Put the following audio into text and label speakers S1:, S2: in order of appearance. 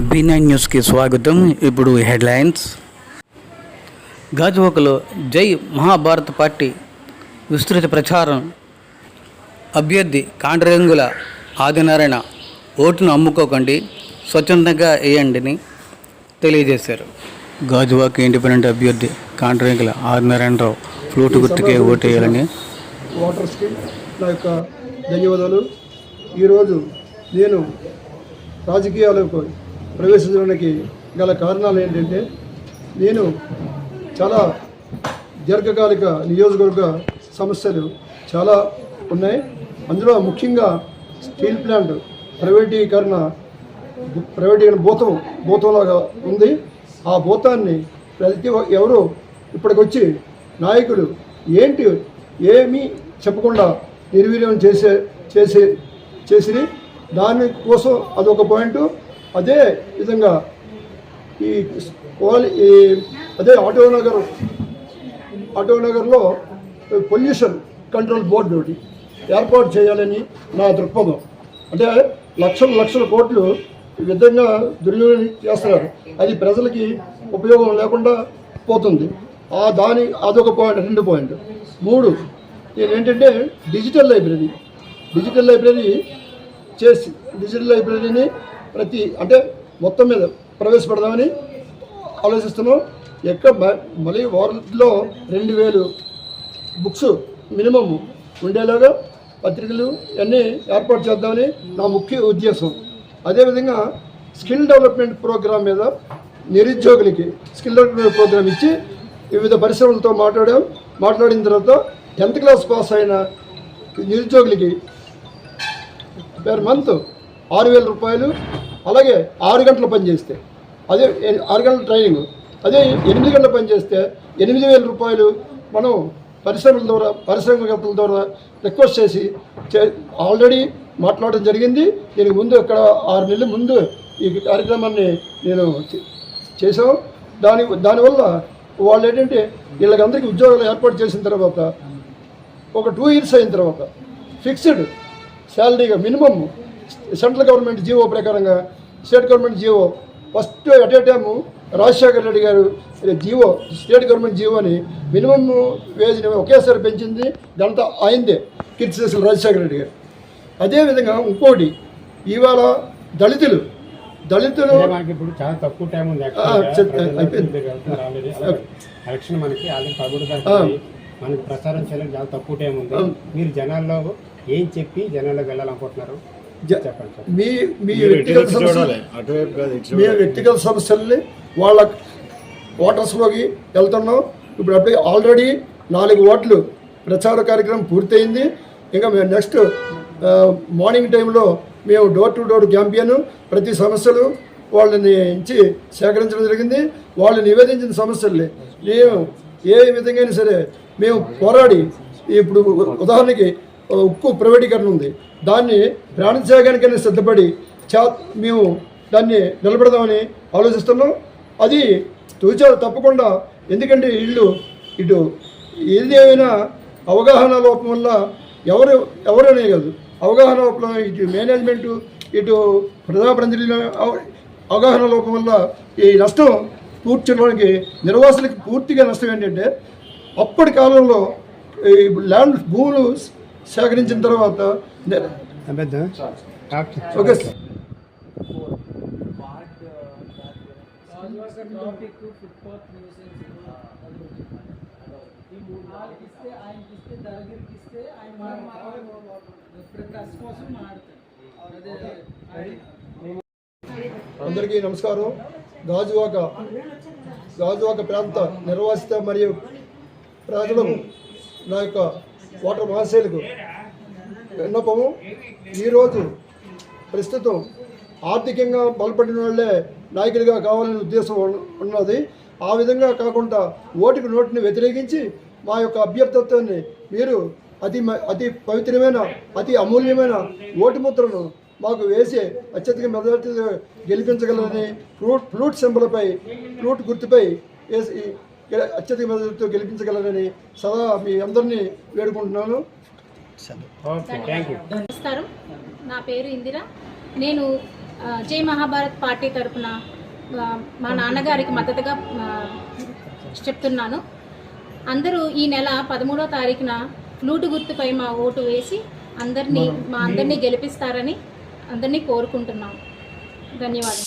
S1: B nine న్యూస్కి స్వాగతం. ఇప్పుడు హెడ్లైన్స్. గాజువాకలో జై మహాభారత్ పార్టీ విస్తృత ప్రచారం. అభ్యర్థి కాండ్రంగుల ఆదినారాయణ ఓటును అమ్ముకోకండి స్వచ్ఛందంగా వేయండిని తెలియజేశారు. గాజువాక ఇండిపెండెంట్ అభ్యర్థి కాండ్రంగుల ఆదినారాయణరావు ఫ్లూట్ గుర్తుకే ఓటేయాలని
S2: వాటర్స్కి నా యొక్క ధన్యవాదాలు. ఈరోజు నేను రాజకీయాలకు ప్రవేశించడానికి గల కారణాలు ఏంటంటే నేను చాలా దీర్ఘకాలిక నియోజకవర్గ సమస్యలు చాలా ఉన్నాయి. అందులో ముఖ్యంగా స్టీల్ ప్లాంట్ ప్రైవేటీకరణ ప్రైవేటీకరణ భూతం భూతంలాగా ఉంది. ఆ భూతాన్ని ప్రతి ఎవరు ఇప్పటికొచ్చి నాయకులు ఏంటి ఏమీ చెప్పకుండా నిర్వీర్యం చేసే చేసే చేసి దానికోసం అదొక పాయింట్. అదే విధంగా ఈ ఓల్- ఈ అదే ఆటో నగర్ ఆటో నగర్లో పొల్యూషన్ కంట్రోల్ బోర్డు ఒకటి ఏర్పాటు చేయాలని నా దృక్పథం. అంటే లక్షల లక్షల కోట్లు ఈ విధంగా దుర్వినియోగం చేస్తున్నారు. అది ప్రజలకి ఉపయోగం లేకుండా పోతుంది. ఆ దాని అదొక పాయింట్ రెండు పాయింట్. మూడు నేను ఏంటంటే డిజిటల్ లైబ్రరీ. డిజిటల్ లైబ్రరీ చేసి డిజిటల్ లైబ్రరీని ప్రతి అంటే మొత్తం మీద ప్రవేశపెడదామని ఆలోచిస్తున్నాం. ఎక్కడ మళ్ళీ వారంలో రెండు వేలు బుక్స్ మినిమము ఉండేలాగా పత్రికలు అన్నీ ఏర్పాటు చేద్దామని నా ముఖ్య ఉద్దేశం. అదేవిధంగా స్కిల్ డెవలప్మెంట్ ప్రోగ్రాం మీద నిరుద్యోగులకి స్కిల్ డెవలప్మెంట్ ప్రోగ్రాం ఇచ్చి వివిధ పరిశ్రమలతో మాట్లాడాం. మాట్లాడిన తర్వాత టెన్త్ క్లాస్ పాస్ అయిన నిరుద్యోగులకి పర్ మంత్ ఆరు వేల రూపాయలు అలాగే ఆరు గంటలు పని చేస్తే అదే ఆరు గంటల ట్రైనింగ్ అదే ఎనిమిది గంటల పని చేస్తే ఎనిమిది వేల రూపాయలు మనం పరిశ్రమల ద్వారా పారిశ్రామికవేత్తల ద్వారా రిక్వెస్ట్ చేసి చే- ఆల్రెడీ మాట్లాడడం జరిగింది. దీనికి ముందు ఇక్కడ ఆరు నెలల ముందు ఈ కార్యక్రమాన్ని నేను చే- చేసాం దాని దానివల్ల వాళ్ళు ఏంటంటే వీళ్ళకందరికీ ఉద్యోగాలు ఏర్పాటు చేసిన తర్వాత ఒక టూ ఇయర్స్ అయిన తర్వాత ఫిక్స్డ్ శాలరీగా మినిమమ్ సెంట్రల్ గవర్నమెంట్ జీవో ప్రకారంగా state government GO. First at a time Rajasekhara Reddy గారు జీవో స్టేట్ గవర్నమెంట్ జీవోని మినిమం వేజ్ని ఒకేసారి పెంచింది ఇదంతా ఆయనదే కీర్తిశేషులు రాజశేఖర రెడ్డి గారు. అదేవిధంగా ఇంకోటి ఇవాళ దళితులు దళితులు
S3: ఇప్పుడు చాలా తక్కువ టైం ఉంది. ఎలక్షన్ మనకి ఆల్రెడీ. మనకి ప్రచారం చేయడానికి చాలా తక్కువ టైం ఉంది. మీరు జనాల్లో ఏం చెప్పి జనాల్లో వెళ్ళాలనుకుంటున్నారు?
S2: మీ మీ వ్యక్తిగత సమస్యలు మీ వ్యక్తిగత సమస్యల్ని వాళ్ళ ఓటర్స్లోకి వెళ్తున్నాం. ఇప్పుడు అప్పుడే ఆల్రెడీ నాలుగు ఓట్లు ప్రచార కార్యక్రమం పూర్తయింది. ఇంకా మేము నెక్స్ట్ మార్నింగ్ టైంలో మేము డోర్ టు డోర్ క్యాంపియన్ ప్రతి సమస్యలు వాళ్ళని ఇచ్చి సేకరించడం జరిగింది. వాళ్ళు నివేదించిన సమస్యల్ని మేము ఏ విధంగా అయినా సరే మేము పోరాడి ఇప్పుడు ఉదాహరణకి ఉక్కు ప్రైవేటీకరణ ఉంది. దాన్ని ప్రాణత్యాగానికైనా సిద్ధపడి చా మేము దాన్ని నిలబెడదామని ఆలోచిస్తున్నాం. అది తూచా తప్పకుండా ఎందుకంటే వీళ్ళు ఇటు ఏది ఏమైనా అవగాహన లోపం వల్ల ఎవరు ఎవరనే కాదు. అవగాహన లోపం ఇటు మేనేజ్మెంటు ఇటు ప్రజాప్రతినిధుల అవగాహన లోపం వల్ల ఈ నష్టం పూడ్చడానికి నిర్వాసులకి పూర్తిగా నష్టం ఏంటంటే అప్పటి కాలంలో ఈ ల్యాండ్ భూములు సేకరించిన తర్వాత ఓకే సార్
S4: ఇస్తే ఆయనకి ఇస్తే ఇస్తే ఆయన ప్రకాశ్ కోసం
S2: అందరికీ నమస్కారం. గాజువాక గాజువాక ప్రాంత నిర్వాసిత మరియు ప్రజలకు నా యొక్క ఓటర్ మహాశైలకు విన్నపము. ఈరోజు ప్రస్తుతం ఆర్థికంగా బలపడిన వాళ్ళే నాయకుడిగా కావాలనే ఉద్దేశం ఉన్నది. ఆ విధంగా కాకుండా ఓటుకు నోటిని వ్యతిరేకించి మా యొక్క అభ్యర్థత్వాన్ని మీరు అతి మ- అతి పవిత్రమైన అతి అమూల్యమైన ఓటు ముద్రను మాకు వేసి అత్యధిక మెజార్టీతో గెలిపించగలరని ఫ్లూట్ ఫ్లూట్ సింబల్పై ఫ్లూట్ గుర్తుపై వేసి అత్యధిక మెజార్టీతో గెలిపించగలరని సదా మీ అందరినీ వేడుకుంటున్నాను.
S5: నమస్కారం. నా పేరు ఇందిర. నేను జై మహాభారత్ పార్టీ తరఫున మా నాన్నగారికి మద్దతుగా చెప్తున్నాను. అందరూ ఈ నెల పదమూడో తారీఖున ఫ్లూటు గుర్తుపై మా ఓటు వేసి అందరినీ మా అందరినీ గెలిపిస్తారని అందరినీ కోరుకుంటున్నాం. ధన్యవాదాలు.